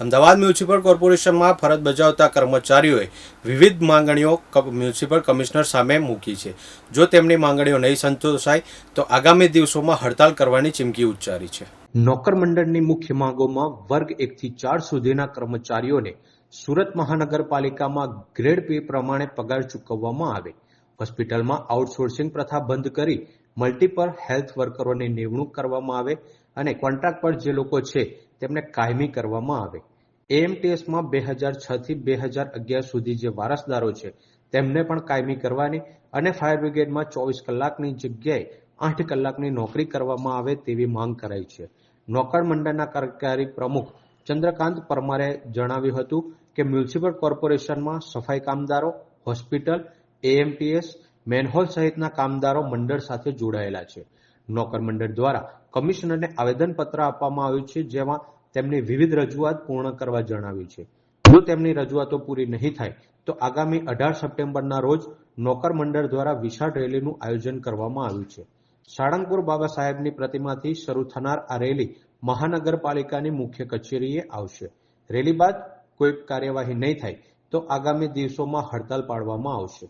Ahmedabad municipal કોર્પોરેશનમાં ફરજ બજાવતા કર્મચારીઓએ વિવિધ માંગણીઓ મ્યુનિસિપલ કમિશનર સામે મૂકી છે. જો તેમની માંગણીઓ નહીં સંતોષાય, તો આગામી દિવસોમાં હડતાલ કરવાની ચીમકી ઉચ્ચારી છે. નોકર મંડળની મુખ્ય માંગોમાં વર્ગ એકથી ચાર સુધીના કર્મચારીઓને સુરત મહાનગરપાલિકામાં ગ્રેડ પે પ્રમાણે પગાર ચૂકવવામાં આવે. હોસ્પિટલમાં આઉટસોર્સિંગ પ્રથા બંધ કરી મલ્ટીપલ હેલ્થ વર્કરોની નિમણૂક કરવામાં આવે અને કોન્ટ્રાક્ટ પર જે લોકો છે, તેમને કાયમી કરવામાં આવે. એએમટીએસમાં બે હજાર છ થી બે હજાર અગિયાર સુધી જે વારસદારો છે, તેમને પણ કાયમી કરવાની અને ફાયર બ્રિગેડમાં ચોવીસ કલાકની જગ્યાએ આઠ કલાકની નોકરી કરવામાં આવે તેવી માંગ કરાઈ છે. નોકર મંડળના કાર્યકારી પ્રમુખ ચંદ્રકાંત પરમારે જણાવ્યું હતું કે મ્યુનિસિપલ કોર્પોરેશનમાં સફાઈ કામદારો, હોસ્પિટલ એએમટીએસ મેનહોલ સહિતના કામદારો મંડળ સાથે જોડાયેલા છે. નોકર મંડળ દ્વારા કમિશનરને આવેદનપત્ર આપવામાં આવ્યું છે, જેમાં તેમની વિવિધ રજૂઆત પૂર્ણ કરવા જણાવ્યું છે. જો તેમની રજૂઆતો પૂરી નહીં થાય, તો આગામી અઢાર સપ્ટેમ્બરના રોજ નોકર મંડળ દ્વારા વિશાળ રેલીનું આયોજન કરવામાં આવ્યું છે. સાળંગપુર બાબા સાહેબની પ્રતિમાથી શરૂ થનાર આ રેલી મહાનગરપાલિકાની મુખ્ય કચેરીએ આવશે. રેલી બાદ કોઈ કાર્યવાહી નહીં થાય, તો આગામી દિવસોમાં હડતાલ પાડવામાં આવશે.